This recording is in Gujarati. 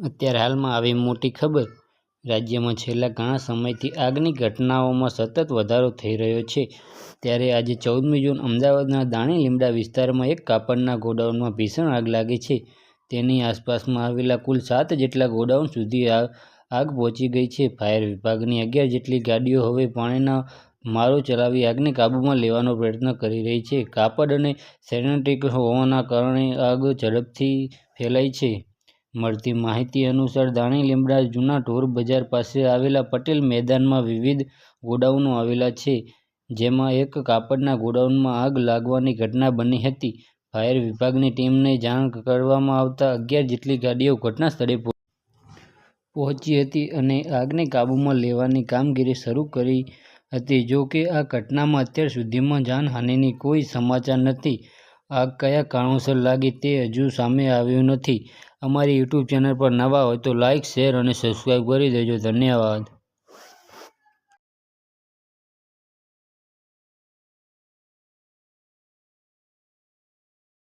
અત્યારે હાલમાં આવી મોટી ખબર. રાજ્યમાં છેલ્લા ઘણા સમયથી આગની ઘટનાઓમાં સતત વધારો થઈ રહ્યો છે. ત્યારે આજે ચૌદમી જૂન અમદાવાદના દાણી લીમડા વિસ્તારમાં એક કાપડના ગોડાઉનમાં ભીષણ આગ લાગી છે. તેની આસપાસમાં આવેલા કુલ સાત જેટલા ગોડાઉન સુધી આગ પહોંચી ગઈ છે. ફાયર વિભાગની અગિયાર જેટલી ગાડીઓ હવે પાણીના મારો ચલાવી આગને કાબૂમાં લેવાનો પ્રયત્ન કરી રહી છે. કાપડ અને સેનેટરી હોવાના કારણે આગ ઝડપથી ફેલાઈ છે. મળતી માહિતી અનુસાર દાણી લીમડા જૂના ઢોર બજાર પાસે આવેલા પટેલ મેદાનમાં વિવિધ ગોડાઉનો આવેલા છે, જેમાં એક કાપડના ગોડાઉનમાં આગ લાગવાની ઘટના બની હતી. ફાયર વિભાગની ટીમને જાણ કરવામાં આવતા અગિયાર જેટલી ગાડીઓ ઘટના સ્થળે પહોંચી હતી અને આગને કાબૂમાં લેવાની કામગીરી શરૂ કરી હતી. જો કે આ ઘટનામાં અત્યાર સુધીમાં જાનહાનિની કોઈ સમાચાર નથી. આગ કયા કારણોસર લાગી તે હજુ સામે આવ્યું નથી. અમારી યુટ્યુબ ચેનલ પર નવા હોય તો લાઇક શેર અને સબસ્ક્રાઇબ કરી દેજો. ધન્યવાદ.